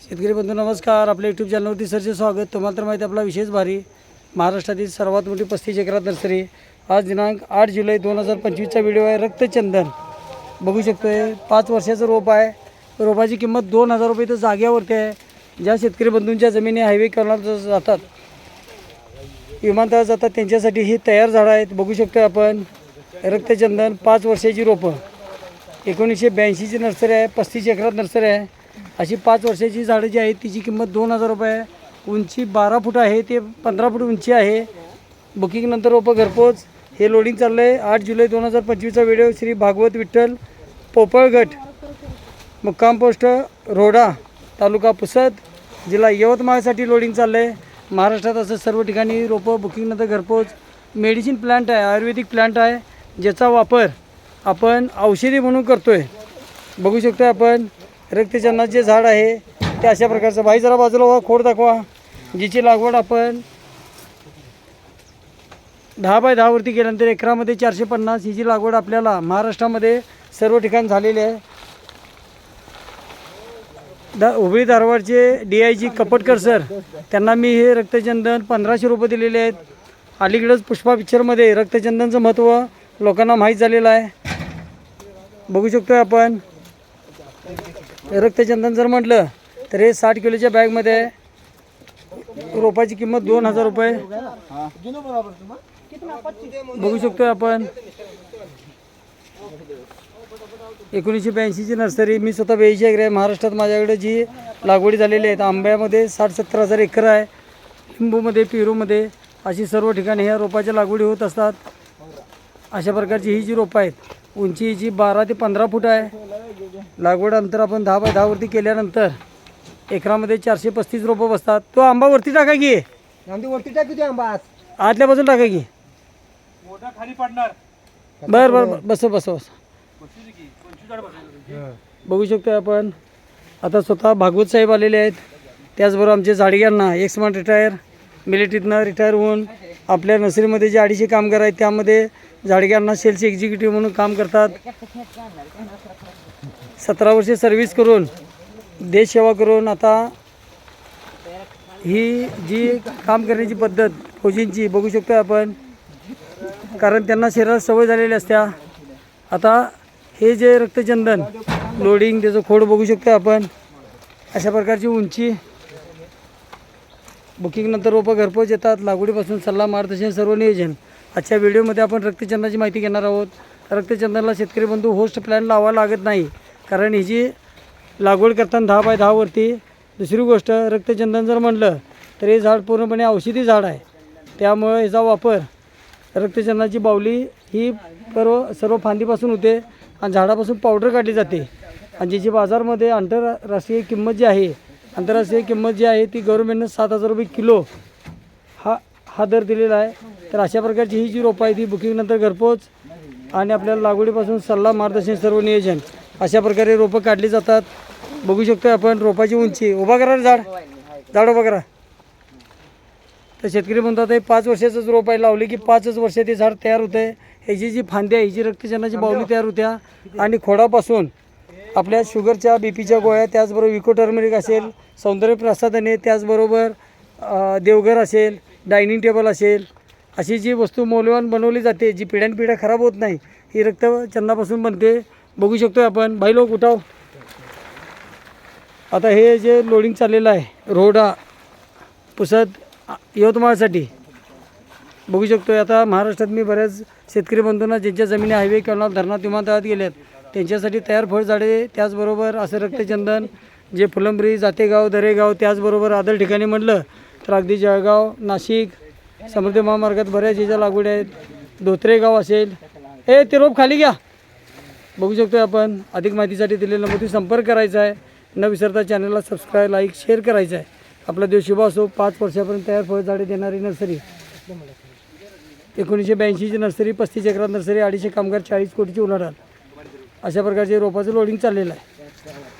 शेतकरी बंधू नमस्कार. आपल्या यूट्यूब चॅनलवरती सरचे स्वागत. तुम्हाला तर माहिती आपला विशेष भारी. महाराष्ट्रातील सर्वात मोठी पस्तीस एकरात नर्सरी. आज दिनांक आठ जुलै दोन हजार पंचवीसचा व्हिडिओ आहे. रक्तचंदन. बघू शकतोय पाच वर्षाचं रोप आहे. रोपाची किंमत दोन हजार रुपये तर जाग्यावरती आहे. ज्या शेतकरी बंधूंच्या जमिनी हायवे करणार जातात विमानतळ जातात त्यांच्यासाठी ही तयार झाडं आहेत. बघू शकतो आपण रक्तचंदन पाच वर्षाची रोपं. एकोणीसशे ब्याऐंशीची नर्सरी आहे पस्तीस एकरात नर्सरी आहे. अशी पाच वर्षाची झाडं जी आहेत तिची किंमत दोन हजार रुपये आहे. उंची बारा फूट आहे ते पंधरा फूट उंची आहे. बुकिंगनंतर रोपं घरपोच. हे लोडिंग चाललं आहे आठ जुलै दोन हजार पंचवीसचा व्हिडिओ श्री भागवत विठ्ठल पोपळगट. मुक्काम पोस्ट रोडा तालुका पुसद जिल्हा यवतमाळसाठी लोडिंग चाललं आहे महाराष्ट्रात असं सर्व ठिकाणी रोपं बुकिंगनंतर घरपोच. मेडिसिन प्लांट आहे आयुर्वेदिक प्लांट आहे ज्याचा वापर आपण औषधी म्हणून करतो आहे बघू शकतो आपण. रक्तचंदनाचे जे झाड आहे. ते अशा प्रकारचं. भाई जरा बाजूला व्हा खोड दाखवा. जिची लागवड आपण दहा बाय दहावरती केल्यानंतर एकरामध्ये चारशे पन्नास. ही जी लागवड आपल्याला महाराष्ट्रामध्ये सर्व ठिकाण झालेली आहे. The Hubli धारवाडचे D I G Kapatkar sir त्यांना मी हे रक्तचंदन पंधराशे रुपये दिलेले आहेत. अलीकडंच पुष्पा पिक्चरमध्ये रक्तचंदनचं महत्त्व लोकांना माहीत झालेलं आहे. बघू शकतो आपण. रक्तचंदन जर म्हटलं तर हे साठ किलोच्या बॅगमध्ये आहे रोपाची किंमत दोन हजार रुपये. बघू शकतो आपण. एकोणीसशे ब्याऐंशीची नर्सरी. मी स्वतः ब्याऐंशी एकर आहे. महाराष्ट्रात माझ्याकडे जी लागवडी झालेली आहेत आंब्यामध्ये साठ सत्तर हजार एकर आहे. लिंबूमध्ये पेरूमध्ये अशी सर्व ठिकाणी ह्या रोपाच्या लागवडी होत असतात. अशा प्रकारची ही जी रोपं आहेत उंची जी बारा ते पंधरा फूट आहे. लागवड अंतर आपण दहा बाय दहावरती केल्यानंतर एकरामध्ये चारशे पस्तीस रोपं बसतात. तो आंबा वरती टाका की. आमची वरती टाकी आंबा आज. आतल्या बाजूला टाका की. खाली पडणार. बरं बरं बरं बस बस बस. बघू शकतो आपण. आता स्वतः भागवत साहेब आलेले आहेत. त्याचबरोबर आमचे जाडग्यांना एक्स मान रिटायर मिलिटरीतनं रिटायर होऊन आपल्या नर्सरीमध्ये जे अडीचशे कामगार आहेत त्यामध्ये जाडग्यांना सेल्स एक्झिक्युटिव्ह म्हणून काम करतात. सतरा वर्षे सर्व्हिस करून देशसेवा करून आता ही जी काम करण्याची पद्धत फौजींची बघू शकतो आपण. कारण त्यांना शरीरात सवय झालेली असत्या. आता हे जे रक्तचंदन लोडिंग त्याचं खोड बघू शकतो आपण. अशा प्रकारची उंची. बुकिंगनंतर रोपं घरपोच येतात. लागवडीपासून सल्ला मार्गदर्शन सर्व नियोजन. आजच्या व्हिडिओमध्ये आपण रक्तचंदनाची माहिती घेणार आहोत. रक्तचंदनाला शेतकरी बंधू होस्ट प्लॅन लावावा लागत नाही. कारण ही जी लागवड करताना दहा बाय दहावरती दुसरी गोष्ट रक्तचंदन जर म्हणलं तर हे झाड पूर्णपणे औषधी झाड आहे. त्यामुळे याचा वापर रक्तचंदनाची बावली ही सर्व सर्व फांदीपासून होते आणि झाडापासून पावडर काढली जाते. आणि ज्याची बाजारमध्ये आंतरराष्ट्रीय किंमत जी आहे आंतरराष्ट्रीय किंमत जी आहे ती गव्हर्नमेंटनं सात हजार रुपये किलो हा हा दर दिलेला आहे. तर अशा प्रकारची ही जी रोपं आहे ती बुकिंगनंतर घरपोच आणि आपल्याला लागवडीपासून सल्ला मार्गदर्शन सर्व नियोजन. अशा प्रकारे रोपं काढली जातात. बघू शकतो आपण रोपाची उंची. उभा करा झाड. झाड उभा करा. तर शेतकरी म्हणतात हे पाच वर्षाचंच रोप आहे. लावले की पाचच वर्ष ते झाड तयार होते. ह्याची जी फांदी आहे हिची रक्तचंदाची बावली तयार होत्या. आणि खोडापासून आपल्या शुगरच्या बी पीच्या गोळ्या त्याचबरोबर विको टर्मरिक असेल सौंदर्य प्रसाधने त्याचबरोबर देवघर असेल डायनिंग टेबल असेल अशी जी वस्तू मौल्यवान बनवली जाते जी पिढ्यानपिढ्या खराब होत नाही ही रक्तचंदापासून बनते. बघू शकतो आपण. बाई लोक उठाव. आता हे जे लोडिंग चाललेलं आहे रोडा पुसद यवतमाळसाठी. बघू शकतो आता महाराष्ट्रात मी बऱ्याच शेतकरी बंधूंना ज्यांच्या जमिनी हायवे किंवा धरणात विमानतळात गेल्यात त्यांच्यासाठी तयार फळझाडे त्याचबरोबर असं रक्तचंदन जे फुलंब्री जातेगाव दरेगाव त्याचबरोबर आदर ठिकाणी म्हटलं तर अगदी जळगाव नाशिक समृद्धी महामार्गात बऱ्याच ज्याच्या लागवड आहेत. धोत्रेगाव असेल. ए ते रोप खाली घ्या. बघू शकतो आपण. अधिक माहितीसाठी दिलेला नंबरती संपर्क करायचा आहे. न विसरता चॅनलला सबस्क्राईब लाईक शेअर करायचं आहे. आपला देव शुभ असो. पाच वर्षापर्यंत तयार फळझाडे देणारी नर्सरी. एकोणीसशे ब्याऐंशीची नर्सरी पस्तीस एकरात नर्सरी अडीचशे कामगार चाळीस कोटीची उलाढाल. अशा प्रकारचे रोपाचं लोडिंग चाललेलं आहे.